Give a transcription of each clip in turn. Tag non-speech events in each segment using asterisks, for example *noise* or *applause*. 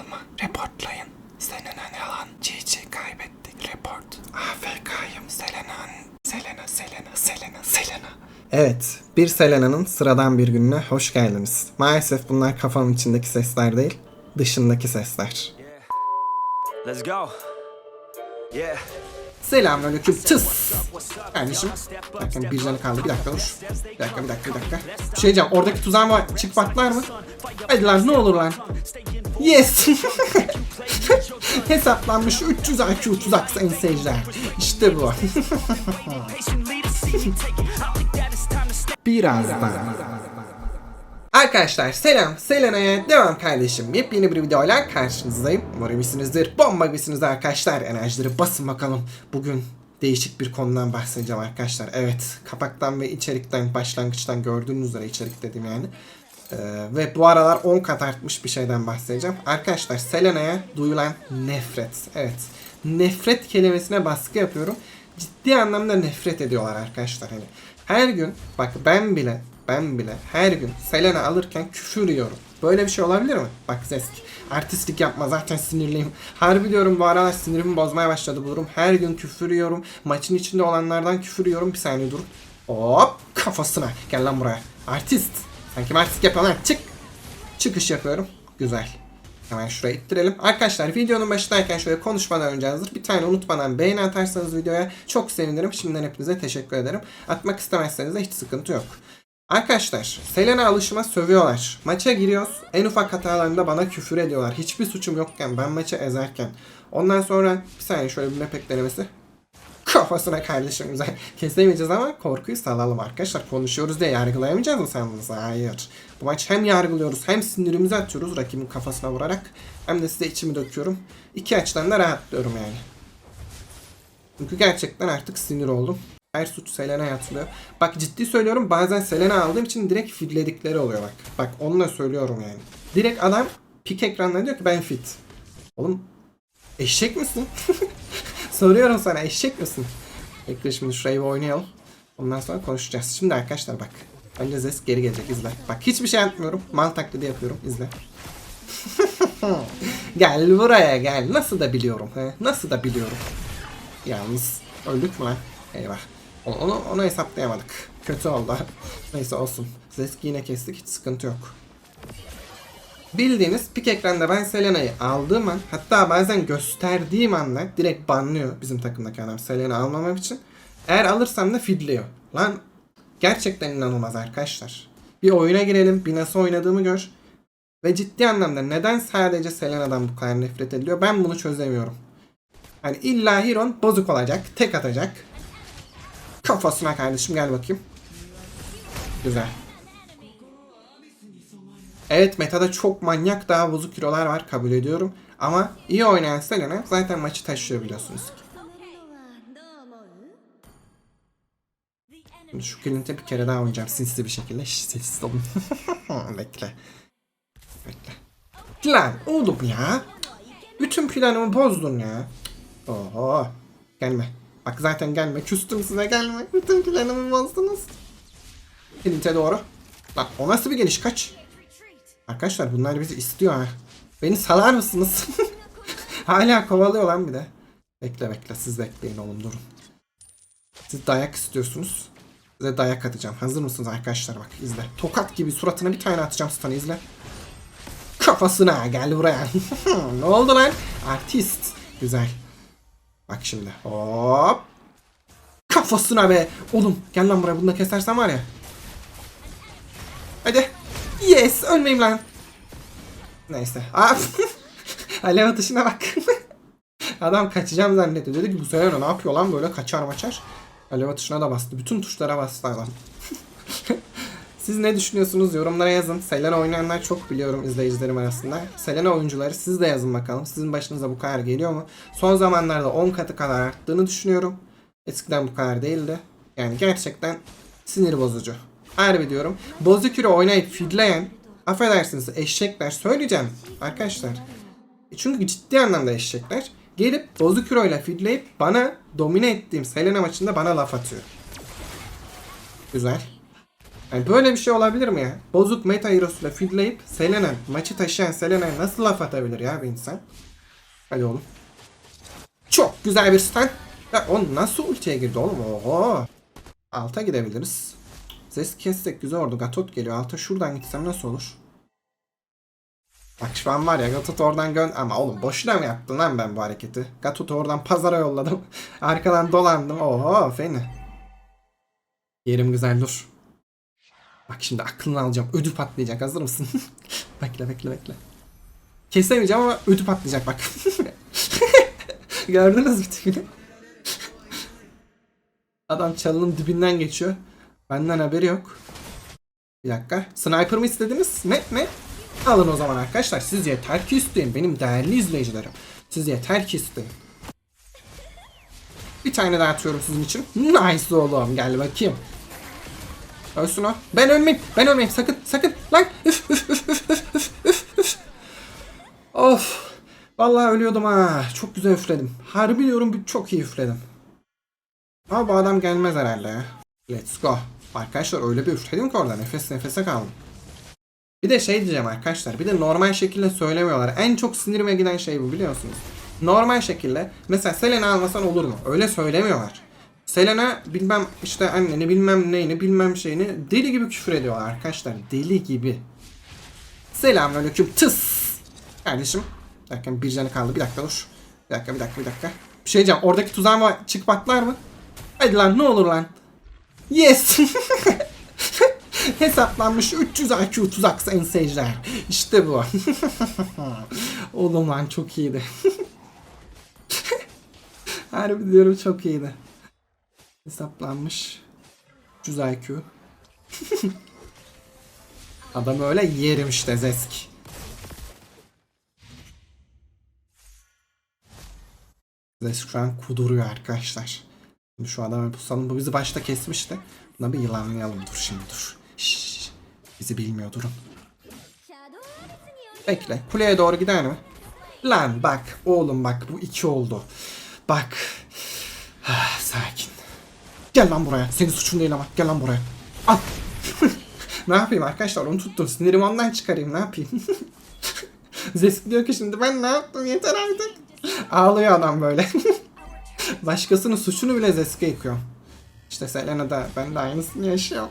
alma. Reportlayın. Selena yalan. GG kaybettik. Report. AFK'yım Selena. Selena, Selena, Selena, Selena. Evet, bir Selena'nın sıradan bir gününe hoş geldiniz. Maalesef bunlar kafamın içindeki sesler değil, dışındaki sesler. Let's go. Yeah. Selamünaleyküm tıs. Kardeşim. Bakın bir canı kaldı. Bir dakika dur. Bir dakika bir dakika bir dakika. Bir şey diyeceğim. Oradaki tuzağın var. Çık patlar mı? Hadi lan ne olur lan. Yes. *laughs* Hesaplanmış 300 IQ tuzak sayın seyirciler. İşte bu. *laughs* Birazdan. Arkadaşlar selam Selena'ya devam kardeşim. Yepyeni bir videoyla karşınızdayım. Umarım iyisinizdir. Bomba gibisiniz arkadaşlar. Enerjileri basın bakalım. Bugün değişik bir konudan bahsedeceğim arkadaşlar. Evet kapaktan ve içerikten başlangıçtan gördüğünüz üzere içerik dedim yani. Ee, ve bu aralar 10 kat artmış bir şeyden bahsedeceğim. Arkadaşlar Selena'ya duyulan nefret. Evet nefret kelimesine baskı yapıyorum. Ciddi anlamda nefret ediyorlar arkadaşlar. Hani her gün bak ben bile ben bile her gün Selena alırken küfür yiyorum. Böyle bir şey olabilir mi? Bak Zesk. Artistlik yapma zaten sinirliyim. Harbi diyorum bu aralar sinirimi bozmaya başladı bu durum. Her gün küfür yiyorum. Maçın içinde olanlardan küfür yiyorum. Bir saniye dur. Hop kafasına. Gel lan buraya. Artist. Sen kim artist yapıyorsun lan? Çık. Çıkış yapıyorum. Güzel. Hemen şuraya ittirelim. Arkadaşlar videonun başındayken şöyle konuşmadan önce hazır. Bir tane unutmadan beğeni atarsanız videoya çok sevinirim. Şimdiden hepinize teşekkür ederim. Atmak istemezseniz de hiç sıkıntı yok. Arkadaşlar Selena alışıma sövüyorlar. Maça giriyoruz. En ufak hatalarında bana küfür ediyorlar. Hiçbir suçum yokken ben maçı ezerken. Ondan sonra bir saniye şöyle bir mepek denemesi. Kafasına kardeşim güzel. *laughs* Kesemeyeceğiz ama korkuyu salalım arkadaşlar. Konuşuyoruz diye yargılayamayacağız mı sandınız? Hayır. Bu maç hem yargılıyoruz hem sinirimizi atıyoruz rakibin kafasına vurarak. Hem de size içimi döküyorum. İki açıdan da rahatlıyorum yani. Çünkü gerçekten artık sinir oldum. Her suç Selena'ya atılıyor. Bak ciddi söylüyorum bazen Selena aldığım için direkt fitledikleri oluyor bak. Bak onu da söylüyorum yani. Direkt adam pik ekranına diyor ki ben fit. Oğlum eşek misin? *laughs* Soruyorum sana eşek misin? Bekle şimdi şurayı oynayalım. Ondan sonra konuşacağız. Şimdi arkadaşlar bak. Önce Zes geri gelecek izle. Bak hiçbir şey yapmıyorum. Mal taklidi yapıyorum. izle. *laughs* gel buraya gel. Nasıl da biliyorum. He? Nasıl da biliyorum. Yalnız öldük mü lan? Eyvah. Onu, onu, hesaplayamadık. Kötü oldu. *laughs* Neyse olsun. Zeski yine kestik. Hiç sıkıntı yok. Bildiğiniz pik ekranda ben Selena'yı aldığım an hatta bazen gösterdiğim anda direkt banlıyor bizim takımdaki adam Selena almamam için. Eğer alırsam da fidliyor. Lan gerçekten inanılmaz arkadaşlar. Bir oyuna girelim, bir nasıl oynadığımı gör. Ve ciddi anlamda neden sadece Selena'dan bu kadar nefret ediliyor ben bunu çözemiyorum. Hani illa Hiron bozuk olacak, tek atacak. Kafasına kardeşim gel bakayım. Güzel. Evet metada çok manyak daha bozuk hero'lar var kabul ediyorum. Ama iyi oynayan Selena zaten maçı taşıyor biliyorsunuz ki. Şu Clint'e bir kere daha oynayacağım sinsi bir şekilde. Şş, sessiz olun. *laughs* Bekle. Bekle. Lan oğlum ya. Bütün planımı bozdun ya. Oho. Gelme. Bak zaten gelme. Küstüm size gelme. Bütün planımı bozdunuz. Clint'e doğru. Bak o nasıl bir geliş kaç. Arkadaşlar bunlar bizi istiyor ha. Beni salar mısınız? *laughs* Hala kovalıyor lan bir de. Bekle bekle siz bekleyin oğlum durun. Siz dayak istiyorsunuz. Size dayak atacağım. Hazır mısınız arkadaşlar bak izle. Tokat gibi suratına bir tane atacağım stun'ı izle. Kafasına gel buraya. *laughs* ne oldu lan? Artist. Güzel. Bak şimdi. Hop. Kafasına be. Oğlum gel lan buraya bunu da kesersen var ya. Hadi. Yes ölmeyeyim lan. Neyse. *laughs* Alev atışına bak. *laughs* Adam kaçacağım zannetti. Dedi ki bu sefer ne yapıyor lan böyle kaçar maçar. Alev atışına da bastı. Bütün tuşlara bastı adam. *laughs* Siz ne düşünüyorsunuz? Yorumlara yazın. Selena oynayanlar çok biliyorum izleyicilerim arasında. Selena oyuncuları siz de yazın bakalım. Sizin başınıza bu kadar geliyor mu? Son zamanlarda 10 katı kadar arttığını düşünüyorum. Eskiden bu kadar değildi. Yani gerçekten sinir bozucu. Harbi diyorum. Bozukürü oynayıp fidleyen affedersiniz eşekler söyleyeceğim arkadaşlar. E Çünkü ciddi anlamda eşekler gelip Bozukuro ile fidleyip bana domine ettiğim Selena maçında bana laf atıyor. Güzel. Yani böyle bir şey olabilir mi ya? Bozuk meta hero'suyla feedleyip Selena, maçı taşıyan Selena'ya nasıl laf atabilir ya bir insan? Hadi oğlum. Çok güzel bir stun. Ya o nasıl ultiye girdi oğlum? Oho. Alta gidebiliriz. Zes kessek güzel oldu. Gatot geliyor. Alta şuradan gitsem nasıl olur? Bak şu an var ya Gatot oradan gön... Ama oğlum boşuna mı yaptın lan ben bu hareketi? Gatot'u oradan pazara yolladım. *laughs* Arkadan dolandım. Oho feni. Yerim güzel dur. Bak şimdi aklını alacağım. Ödü patlayacak. Hazır mısın? *laughs* bekle bekle bekle. Kesemeyeceğim ama ödü patlayacak bak. *laughs* Gördünüz mü tipini? *laughs* Adam çalının dibinden geçiyor. Benden haberi yok. Bir dakika. Sniper mı istediniz? Ne? Ne? Alın o zaman arkadaşlar. Siz yeter ki isteyin. Benim değerli izleyicilerim. Siz yeter ki isteyin. Bir tane daha atıyorum sizin için. Nice oğlum. Gel bakayım. Ölsün o. Ben ölmeyeyim. Ben ölmeyeyim. Sakın. Sakın. Lan. Üf, üf, üf, üf, üf, üf, üf, üf. Of. Vallahi ölüyordum ha. Çok güzel üfledim. Harbi diyorum çok iyi üfledim. Ama bu adam gelmez herhalde. Let's go. Arkadaşlar öyle bir üfledim ki orada nefes nefese kaldım. Bir de şey diyeceğim arkadaşlar. Bir de normal şekilde söylemiyorlar. En çok sinirime giden şey bu biliyorsunuz. Normal şekilde mesela Selena almasan olur mu? Öyle söylemiyorlar. Selena bilmem işte anneni bilmem neyini bilmem şeyini deli gibi küfür ediyorlar arkadaşlar. Deli gibi. Selamünaleyküm tıs. Kardeşim. Bir dakika bir canı kaldı. Bir dakika dur. Bir dakika bir dakika bir dakika. Bir şey diyeceğim. Oradaki tuzağıma çık patlar mı? Hadi lan ne olur lan. Yes. *laughs* Hesaplanmış 300 IQ tuzak sayın seyirciler. İşte bu. *laughs* Oğlum lan çok iyiydi. *laughs* Harbi diyorum çok iyiydi. Hesaplanmış 300 IQ. *laughs* Adam öyle yerim işte Zesk. Zesk şu an kuduruyor arkadaşlar. Şimdi şu adamı pusalım. Bu bizi başta kesmişti. Buna bir yılanlayalım. Dur şimdi dur. Şşş. Bizi bilmiyor durun. Bekle. Kuleye doğru gider mi? Lan bak. Oğlum bak. Bu iki oldu. Bak. Ah, sakin. Gel lan buraya. Senin suçun değil ama. Gel lan buraya. Al. *laughs* ne yapayım arkadaşlar? Onu tuttum. Sinirimi ondan çıkarayım. Ne yapayım? *laughs* Zesk diyor ki şimdi ben ne yaptım? Yeter artık. Ağlıyor adam böyle. *laughs* Başkasının suçunu bile Zesk'e yıkıyor. İşte Selena da ben de aynısını yaşıyorum.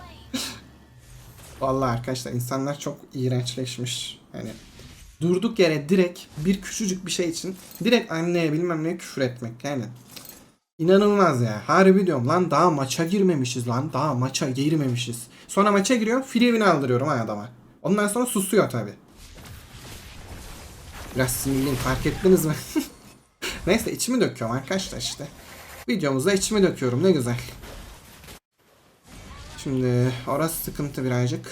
Vallahi arkadaşlar insanlar çok iğrençleşmiş. Yani durduk yere direkt bir küçücük bir şey için direkt anneye bilmem ne küfür etmek yani. İnanılmaz ya. Harbi diyorum lan daha maça girmemişiz lan. Daha maça girmemişiz. Sonra maça giriyor. Free aldırıyorum ha adama. Ondan sonra susuyor tabi. Biraz sinirliyim fark ettiniz mi? *laughs* Neyse içimi döküyorum arkadaşlar işte. Videomuzda içimi döküyorum ne güzel. Şimdi orası sıkıntı birazcık.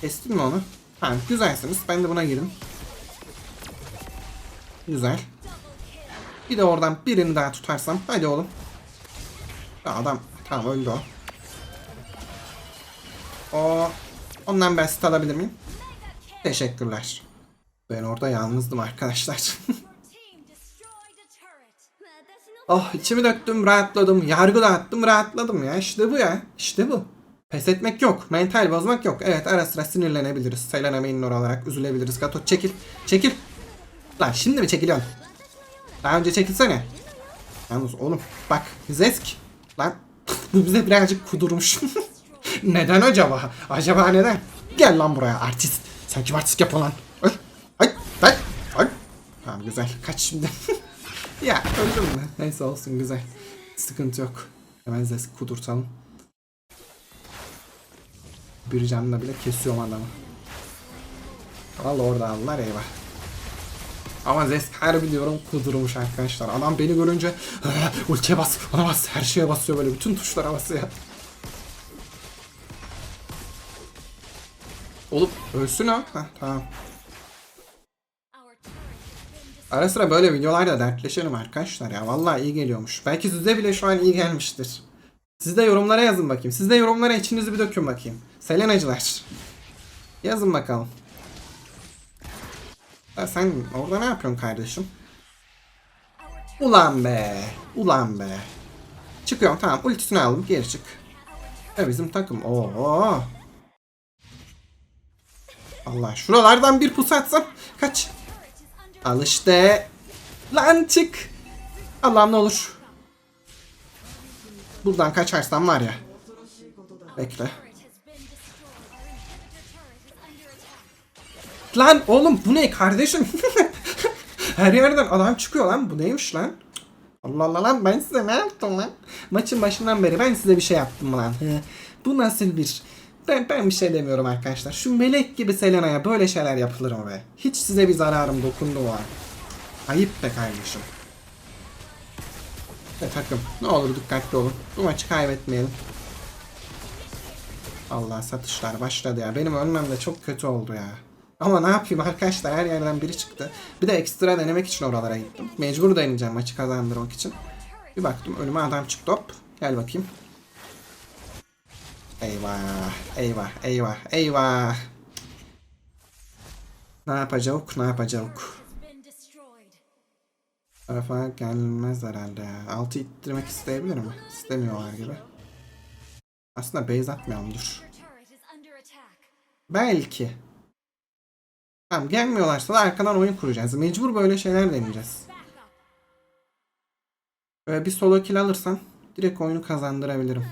Kestin mi onu? Ha güzelsiniz. Ben de buna girin. Güzel. Bir de oradan birini daha tutarsam. Hadi oğlum. Adam tamam öldü o. O ondan ben sit alabilir miyim? Teşekkürler. Ben orada yalnızdım arkadaşlar. *laughs* oh içimi döktüm rahatladım. Yargı dağıttım rahatladım ya. İşte bu ya. İşte bu. Pes etmek yok. Mental bozmak yok. Evet ara sıra sinirlenebiliriz. Selena Maynor olarak üzülebiliriz. Gato çekil. Çekil. Lan şimdi mi çekiliyorsun? Daha önce çekilsene. Yalnız oğlum bak Zesk. Lan *laughs* bu bize birazcık kudurmuş. *laughs* neden acaba? Acaba neden? Gel lan buraya artist. Sen kim artist yap lan? Ay, ay, ay, ay. Tamam güzel. Kaç şimdi. *laughs* ya öldüm mü? Neyse olsun güzel. Sıkıntı yok. Hemen Zesk kudurtalım. Bir canla bile kesiyorum adamı. Valla orada aldılar eyvah. Ama Zesk harbi diyorum kudurmuş arkadaşlar. Adam beni görünce ultiye bas, ona bas, her şeye basıyor böyle bütün tuşlara basıyor. Olup ölsün ha. Heh, tamam. Ara sıra böyle videolarda dertleşelim arkadaşlar ya. Vallahi iyi geliyormuş. Belki size bile şu an iyi gelmiştir. Siz de yorumlara yazın bakayım. Siz de yorumlara içinizi bir dökün bakayım. Selenacılar. Yazın bakalım. Ya sen orada ne yapıyorsun kardeşim? Ulan be. Ulan be. Çıkıyorum tamam ultisini aldım geri çık. E bizim takım. Oo. Allah şuralardan bir pus atsam. Kaç. Al işte. Lan çık. Allah'ım ne olur. Buradan kaçarsam var ya. Bekle. Lan oğlum bu ne kardeşim? *laughs* Her yerden adam çıkıyor lan. Bu neymiş lan? Allah Allah lan ben size ne yaptım lan? Maçın başından beri ben size bir şey yaptım lan? Bu nasıl bir... Ben, ben bir şey demiyorum arkadaşlar. Şu melek gibi Selena'ya böyle şeyler yapılır mı be? Hiç size bir zararım dokundu mu var? Ayıp be kardeşim. Ve takım ne olur dikkatli olun. Bu maçı kaybetmeyelim. Allah satışlar başladı ya. Benim ölmem de çok kötü oldu ya. Ama ne yapayım arkadaşlar her yerden biri çıktı. Bir de ekstra denemek için oralara gittim. Mecbur deneyeceğim maçı kazandırmak için. Bir baktım önüme adam çıktı hop. Gel bakayım. Eyvah, eyvah, eyvah, eyvah. Ne yapacağız, ne yapacağız? Tarafa gelmez herhalde. Altı ittirmek isteyebilir mi? İstemiyorlar gibi. Aslında base atmayalım dur. Belki. Tamam gelmiyorlarsa da arkadan oyun kuracağız. Mecbur böyle şeyler deneyeceğiz. Böyle bir solo kill alırsam direkt oyunu kazandırabilirim.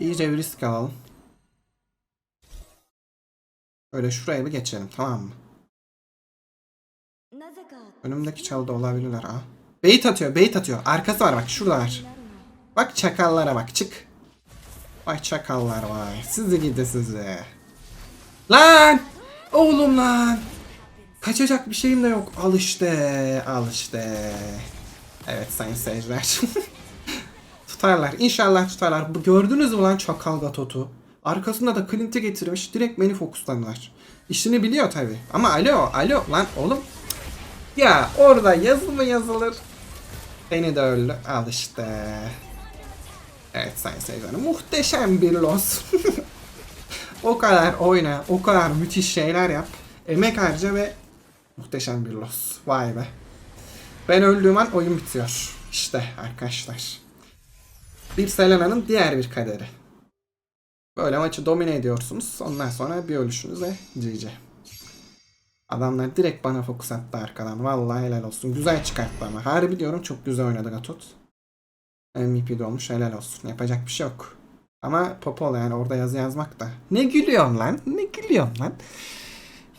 İyice bir risk alalım. Öyle şuraya bir geçelim tamam mı? Önümdeki çalıda olabilirler ha. Bait atıyor, bait atıyor. Arkası var bak şurada var. Bak çakallara bak çık. Vay çakallar vay. Sizi gidi sizi. Lan! Oğlum lan! Kaçacak bir şeyim de yok. Al işte. Al işte. Evet sayın seyirciler. *laughs* tutarlar. İnşallah tutarlar. Bu gördünüz mü lan çakal Gatot'u? Arkasında da Clint'i getirmiş. Direkt beni fokuslanlar. İşini biliyor tabi. Ama alo alo lan oğlum. Ya orada yazı mı yazılır? Beni de öldü. Al işte. Evet sayın seyirciler. Muhteşem bir los. *laughs* o kadar oyna, o kadar müthiş şeyler yap. Emek harca ve muhteşem bir los. Vay be. Ben öldüğüm an oyun bitiyor. İşte arkadaşlar. Bir Selena'nın diğer bir kaderi. Böyle maçı domine ediyorsunuz. Ondan sonra bir ölüşünüze GG. Adamlar direkt bana fokus attı arkadan. Vallahi helal olsun. Güzel çıkarttı ama. Harbi diyorum çok güzel oynadı Gatot. MVP de olmuş helal olsun. Yapacak bir şey yok. Ama Popol yani orada yazı yazmak da. Ne gülüyorsun lan? Ne gülüyorsun lan?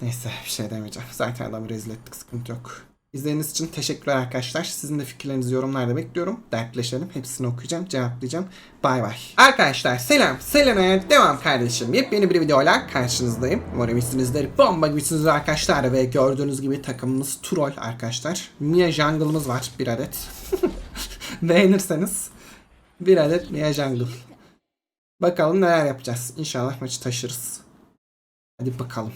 Neyse bir şey demeyeceğim. Zaten adamı rezil ettik sıkıntı yok. İzlediğiniz için teşekkürler arkadaşlar. Sizin de fikirlerinizi yorumlarda bekliyorum. Dertleşelim. Hepsini okuyacağım, cevaplayacağım. Bay bay. Arkadaşlar selam. Selena'ya devam kardeşim. Yepyeni bir videoyla karşınızdayım. Umarım iyisinizdir. Bomba gibisiniz arkadaşlar. Ve gördüğünüz gibi takımımız troll arkadaşlar. Mia Jungle'ımız var bir adet. *laughs* Beğenirseniz bir adet Mia Jungle. Bakalım neler yapacağız. İnşallah maçı taşırız. Hadi bakalım.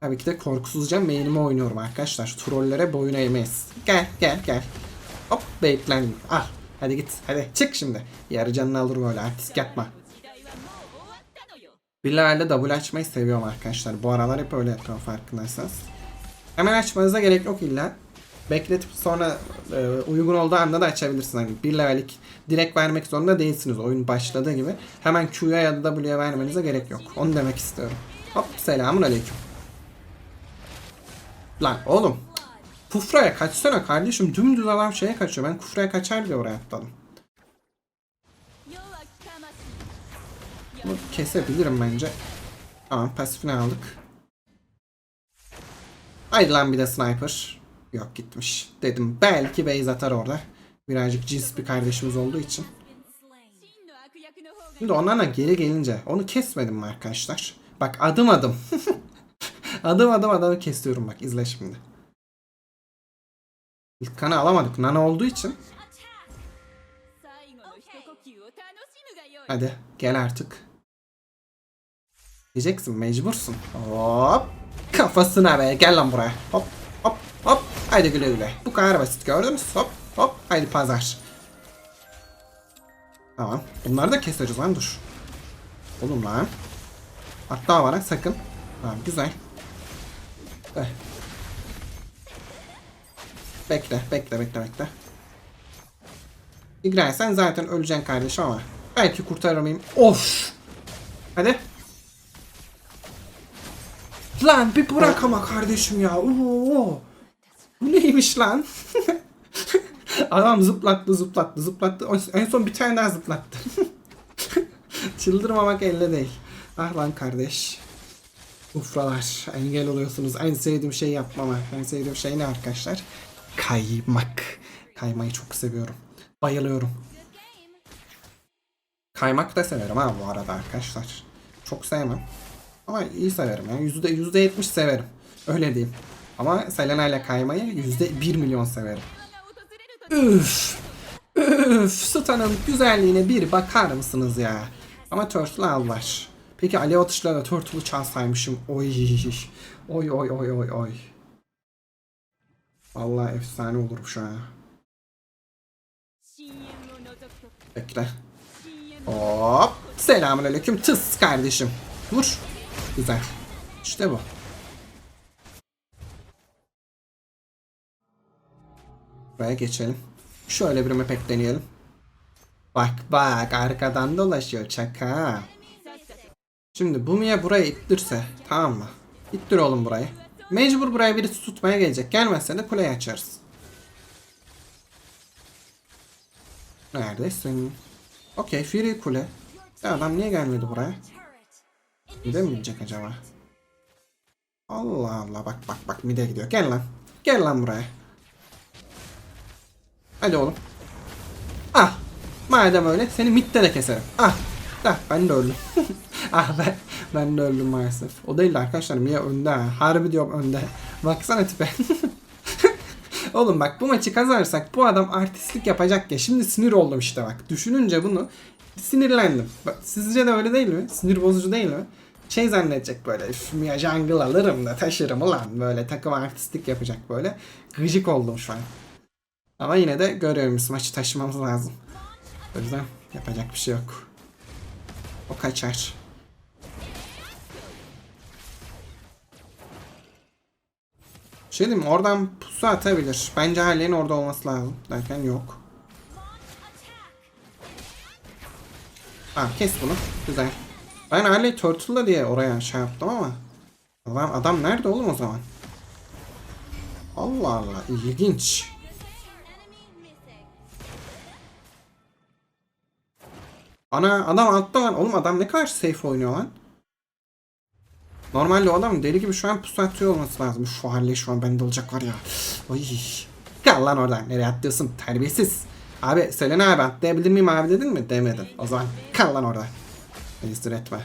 Tabii ki de korkusuzca main'imi oynuyorum arkadaşlar. Trollere boyun eğmeyiz. Gel gel gel. Hop baitlendim. Al. Hadi git. Hadi çık şimdi. Yarı canını alır böyle artist yapma. Bir level'de double açmayı seviyorum arkadaşlar. Bu aralar hep öyle yapıyorum farkındaysanız. Hemen açmanıza gerek yok illa. Bekletip sonra e, uygun olduğu anda da açabilirsiniz. Hani bir levellik direkt vermek zorunda değilsiniz oyun başladığı gibi. Hemen Q'ya ya da W'ye vermenize gerek yok. Onu demek istiyorum. Hop selamun aleyküm. Lan oğlum. Kufraya kaçsana kardeşim. Dümdüz adam şeye kaçıyor. Ben kufraya kaçar diye oraya atladım. Bunu kesebilirim bence. Tamam pasifini aldık. Haydi lan bir de sniper. Yok gitmiş. Dedim belki base atar orada. Birazcık cins bir kardeşimiz olduğu için. Şimdi onlarla geri gelince onu kesmedim mi arkadaşlar? Bak adım adım. *laughs* adım adım adamı kesiyorum bak izle şimdi. İlk kanı alamadık. Nana olduğu için. Hadi gel artık. Diyeceksin mecbursun. Hop. Kafasına be gel lan buraya. Hop hop hop. Haydi güle güle. Bu kadar basit gördünüz. Hop hop. Haydi pazar. Tamam. Bunları da keseriz lan dur. Oğlum lan. Hatta bana sakın. Tamam güzel. Eh. Bekle bekle bekle bekle. İgray sen zaten öleceksin kardeşim ama. Belki kurtarır mıyım? Of. Hadi. Lan bir bırak ama kardeşim ya. Oo. Bu neymiş lan? *laughs* Adam zıplattı zıplattı zıplattı. En son bir tane daha zıplattı. *laughs* Çıldırmamak elde değil. Ah lan kardeş. Ufralar. Engel oluyorsunuz. En sevdiğim şey yapmama. En sevdiğim şey ne arkadaşlar? Kaymak. Kaymayı çok seviyorum. Bayılıyorum. Kaymak da severim ha bu arada arkadaşlar. Çok sevmem. Ama iyi severim yani. Yüzde, yüzde yetmiş severim. Öyle diyeyim. Ama Selena ile kaymayı yüzde bir milyon severim. Üf. Üf. Stan'ın güzelliğine bir bakar mısınız ya? Ama Turtle al var. Peki alev atışlarla Turtle'ı çalsaymışım. Oy. Oy oy oy oy oy. Vallahi efsane olur şu an. Bekle. Hop. Selamünaleyküm tıs kardeşim. Vur. Güzel. İşte bu. Buraya geçelim. Şöyle bir mapek deneyelim. Bak bak arkadan dolaşıyor çaka. Şimdi bu Mia burayı ittirse tamam mı? İttir oğlum burayı. Mecbur buraya birisi tutmaya gelecek. Gelmezse de kuleyi açarız. Neredesin? Okey Fury kule. Ya adam niye gelmedi buraya? Mide mi gidecek acaba? Allah Allah bak bak bak mide gidiyor. Gel lan. Gel lan buraya. Hadi oğlum. Ah. Madem öyle seni midde de keserim. Ah. Da ben de öldüm. *laughs* ah ben, ben de öldüm maalesef. O değil de arkadaşlar Mia önde ha. Harbi diyorum önde. Baksana tipe. *laughs* Oğlum bak bu maçı kazanırsak bu adam artistlik yapacak ya. Şimdi sinir oldum işte bak. Düşününce bunu sinirlendim. Bak, sizce de öyle değil mi? Sinir bozucu değil mi? Şey zannedecek böyle Mia jungle alırım da taşırım ulan böyle takım artistlik yapacak böyle. Gıcık oldum şu an. Ama yine de görüyoruz maçı taşımamız lazım. O yüzden yapacak bir şey yok. O kaçar. Şey diyeyim? Oradan pusu atabilir. Bence Harley'in orada olması lazım. Derken yok. Ha kes bunu. Güzel. Ben Harley Turtle'la diye oraya şey yaptım ama. Adam, adam nerede oğlum o zaman? Allah Allah ilginç. Ana adam altta lan. Oğlum adam ne kadar safe oynuyor lan. Normalde o adam deli gibi şu an pusu atıyor olması lazım. Şu Harley şu an bende olacak var ya. Oy. Kal lan oradan. Nereye atlıyorsun? Terbiyesiz. Abi Selena abi atlayabilir miyim abi dedin mi? Demedin. O zaman kal lan orada. Beni etme.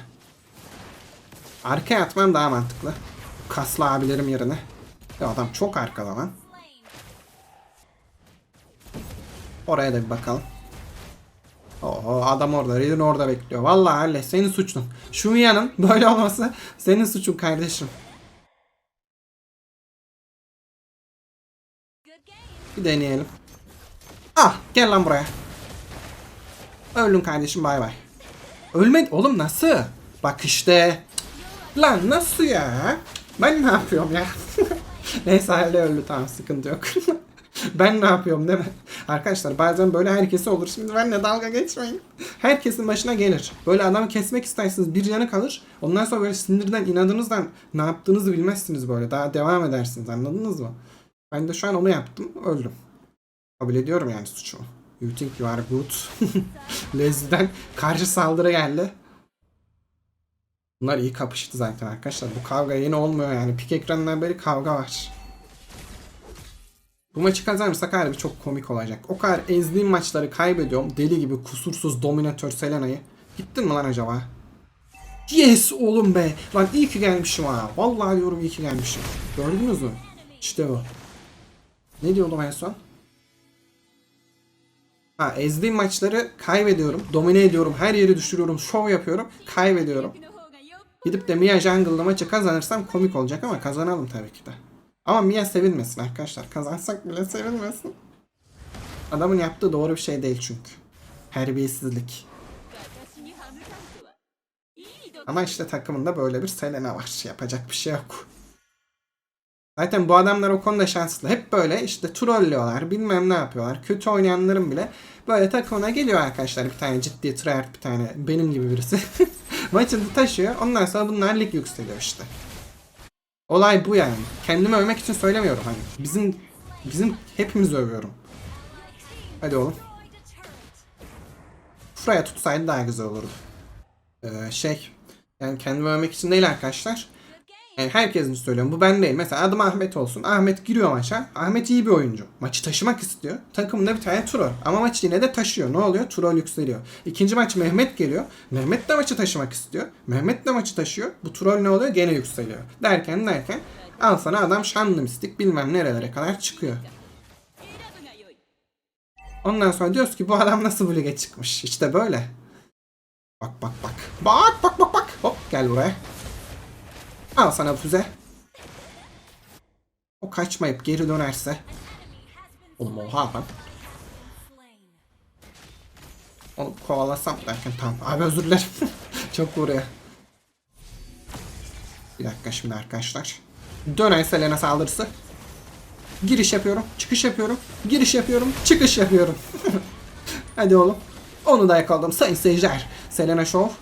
Arkaya atmam daha mantıklı. Kaslı abilerim yerine. Ya adam çok arkada lan. Oraya da bir bakalım. Oho adam orada. Raiden orada bekliyor. Vallahi Halle senin suçun. Şu Mia'nın *laughs* böyle olması senin suçun kardeşim. Bir deneyelim. Ah gel lan buraya. Öldün kardeşim bay bay. Ölmedi oğlum nasıl? Bak işte. Lan nasıl ya? Ben ne yapıyorum ya? *laughs* Neyse Halle öldü tamam sıkıntı yok. *laughs* *laughs* ben ne yapıyorum değil mi? Arkadaşlar bazen böyle herkese olur. Şimdi benimle dalga geçmeyin. Herkesin başına gelir. Böyle adamı kesmek istersiniz bir canı kalır. Ondan sonra böyle sinirden inadınızdan ne yaptığınızı bilmezsiniz böyle. Daha devam edersiniz anladınız mı? Ben de şu an onu yaptım öldüm. Kabul ediyorum yani suçumu. You think you are good. *laughs* Leslie'den karşı saldırı geldi. Bunlar iyi kapıştı zaten arkadaşlar. Bu kavga yeni olmuyor yani. Pik ekranından beri kavga var. Bu maçı kazanırsak harbi çok komik olacak. O kadar ezdiğim maçları kaybediyorum. Deli gibi kusursuz dominatör Selena'yı. Gittin mi lan acaba? Yes oğlum be. Lan iyi ki gelmişim ha. Vallahi diyorum iyi ki gelmişim. Gördünüz mü? İşte bu. Ne diyordum en son? Ha ezdiğim maçları kaybediyorum. Domine ediyorum. Her yeri düşürüyorum. Şov yapıyorum. Kaybediyorum. Gidip de Mia Jungle'la maçı kazanırsam komik olacak ama kazanalım tabii ki de. Ama Mia sevinmesin arkadaşlar. Kazansak bile sevinmesin. Adamın yaptığı doğru bir şey değil çünkü. Terbiyesizlik. Ama işte takımında böyle bir Selena var. *laughs* Yapacak bir şey yok. Zaten bu adamlar o konuda şanslı. Hep böyle işte trollüyorlar, bilmem ne yapıyorlar. Kötü oynayanların bile böyle takımına geliyor arkadaşlar. Bir tane ciddi tryhard bir tane benim gibi birisi. *laughs* Maçını taşıyor. Ondan sonra bunlar lig yükseliyor işte. Olay bu yani. Kendimi övmek için söylemiyorum hani. Bizim bizim hepimizi övüyorum. Hadi oğlum. Şuraya tutsaydı daha güzel olurdu. Ee, şey yani kendimi övmek için değil arkadaşlar. Yani herkesin söylüyorum. Bu ben değil. Mesela adım Ahmet olsun. Ahmet giriyor maça. Ahmet iyi bir oyuncu. Maçı taşımak istiyor. Takımında bir tane troll. Ama maç yine de taşıyor. Ne oluyor? Troll yükseliyor. İkinci maç Mehmet geliyor. Mehmet de maçı taşımak istiyor. Mehmet de maçı taşıyor. Bu troll ne oluyor? Gene yükseliyor. Derken derken al sana adam şanlı mistik bilmem nerelere kadar çıkıyor. Ondan sonra diyoruz ki bu adam nasıl bu lige çıkmış? İşte böyle. Bak bak bak. Bak bak bak bak. Hop gel buraya. Al sana füze. O kaçmayıp geri dönerse. Oğlum oha lan. Onu kovalasam derken tamam. Abi özür dilerim. *laughs* Çok vuruyor. Bir dakika şimdi arkadaşlar. Dönen Selena saldırısı. Giriş yapıyorum. Çıkış yapıyorum. Giriş yapıyorum. Çıkış yapıyorum. *laughs* Hadi oğlum. Onu da yakaladım sayın seyirciler. Selena Show.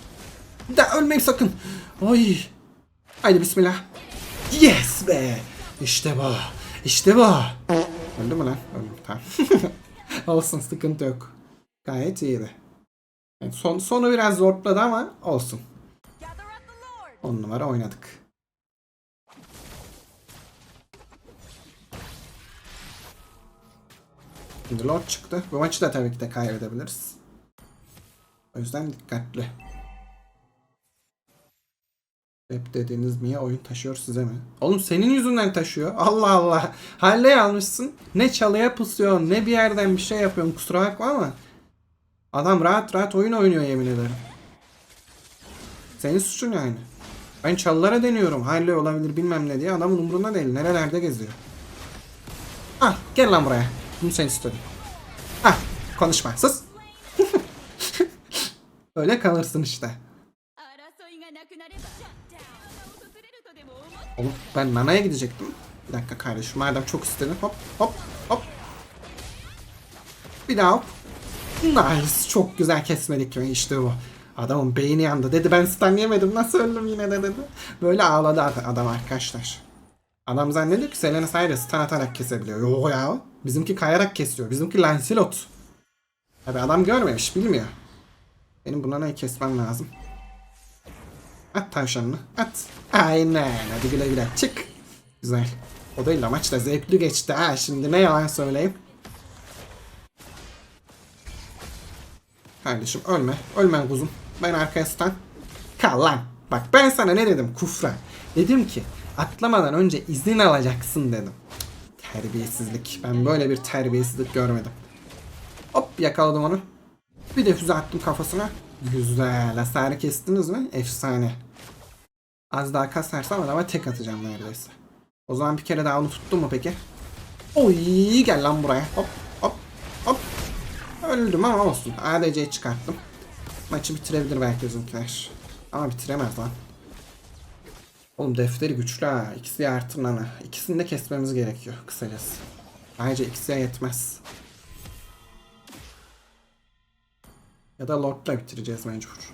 Da ölmeyin sakın. Ay. Haydi bismillah. Yes be. İşte bu. İşte bu. Öldü mü lan? Öldüm tamam. *laughs* olsun sıkıntı yok. Gayet iyiydi. Yani son, sonu biraz zorladı ama olsun. On numara oynadık. Şimdi Lord çıktı. Bu maçı da tabii ki de kaybedebiliriz. O yüzden dikkatli. Hep dediğiniz niye oyun taşıyor size mi? Oğlum senin yüzünden taşıyor. Allah Allah. Halle almışsın. Ne çalıya pusuyorsun ne bir yerden bir şey yapıyorsun. Kusura bakma ama. Adam rahat rahat oyun oynuyor yemin ederim. Senin suçun yani. Ben çalılara deniyorum. Halle olabilir bilmem ne diye. Adamın umurunda değil. Nerelerde geziyor. Ah gel lan buraya. Bunu sen istedin. Ah konuşma. Sus. *laughs* Öyle kalırsın işte. Oğlum ben Nana'ya gidecektim. Bir dakika kardeşim madem çok istedin hop hop hop. Bir daha hop. Nice çok güzel kesmedik mi işte bu. Adamın beyni yandı dedi ben stun yemedim nasıl öldüm yine de dedi. Böyle ağladı ad- adam arkadaşlar. Adam zannediyor ki Selena Sayre stun atarak kesebiliyor. Yok ya bizimki kayarak kesiyor. Bizimki Lancelot. Tabi adam görmemiş bilmiyor. Benim bu Nana'yı kesmem lazım. At tavşanını. At. Aynen. Hadi güle güle. Çık. Güzel. O değil de maç da zevkli geçti ha. Şimdi ne yalan söyleyeyim. Kardeşim ölme. Ölme kuzum. Ben arkaya stun. Kal lan. Bak ben sana ne dedim kufra. Dedim ki atlamadan önce izin alacaksın dedim. Terbiyesizlik. Ben böyle bir terbiyesizlik görmedim. Hop yakaladım onu. Bir de füze attım kafasına. Güzel. Hasarı kestiniz mi? Efsane. Az daha kasarsam adama tek atacağım neredeyse. O zaman bir kere daha onu tuttum mu peki? Oy gel lan buraya. Hop hop hop. Öldüm ama olsun. ADC'yi çıkarttım. Maçı bitirebilir belki bizimkiler. Ama bitiremez lan. Oğlum defteri güçlü ha. İkisi artı nana. İkisini de kesmemiz gerekiyor kısacası. Ayrıca ikisi yetmez. Ya da Lord'la bitireceğiz mecbur.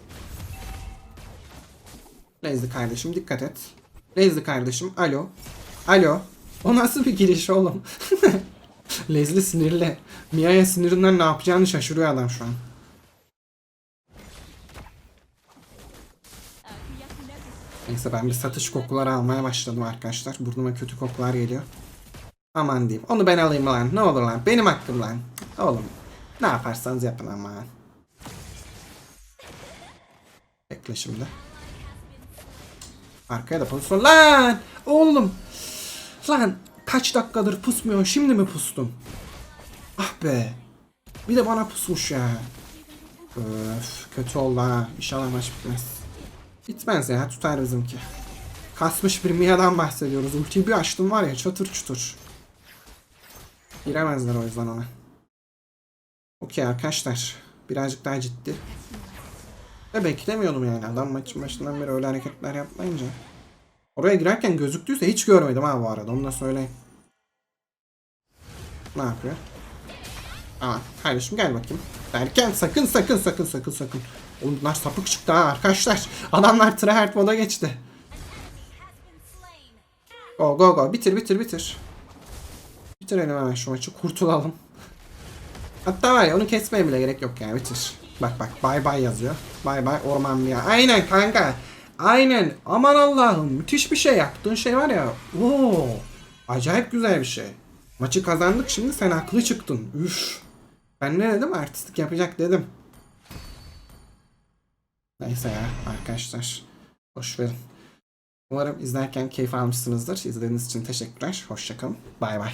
Lazy kardeşim dikkat et. Lazy kardeşim alo. Alo. O nasıl bir giriş oğlum? *laughs* Leslie sinirli. Mia'ya sinirinden ne yapacağını şaşırıyor adam şu an. Neyse ben bir satış kokuları almaya başladım arkadaşlar. Burnuma kötü kokular geliyor. Aman diyeyim. Onu ben alayım lan. Ne olur lan. Benim hakkım lan. Oğlum. Ne yaparsanız yapın aman. Bekle. Arkaya da pozisyon. Lan! Oğlum! Lan! Kaç dakikadır pusmuyor. Şimdi mi pustun? Ah be! Bir de bana pusmuş ya. Öf, kötü oldu ha. İnşallah maç bitmez. Bitmez ya. Tutar bizimki. Kasmış bir Mia'dan bahsediyoruz. Ultiyi bir açtım var ya çatır çutur. Giremezler o yüzden ona. Okey arkadaşlar. Birazcık daha ciddi. Ve beklemiyordum yani. Adam maçın başından beri öyle hareketler yapmayınca. Oraya girerken gözüktüyse hiç görmedim ha bu arada. Onu da söyleyeyim. Ne yapıyor? Aa, kardeşim gel bakayım. Derken sakın sakın sakın sakın sakın. Oğlum bunlar sapık çıktı ha arkadaşlar. Adamlar tryhard moda geçti. Go go go bitir bitir bitir. Bitirelim hemen şu maçı kurtulalım. Hatta var ya onu kesmeye bile gerek yok ya bitir. Bak bak bay bay yazıyor. Bay bay orman ya. Aynen kanka. Aynen. Aman Allah'ım müthiş bir şey yaptığın şey var ya. Oo. Acayip güzel bir şey. Maçı kazandık şimdi sen haklı çıktın. Üf. Ben ne dedim artistik yapacak dedim. Neyse ya arkadaşlar. Boş verin. Umarım izlerken keyif almışsınızdır. İzlediğiniz için teşekkürler. Hoşçakalın. Bay bay.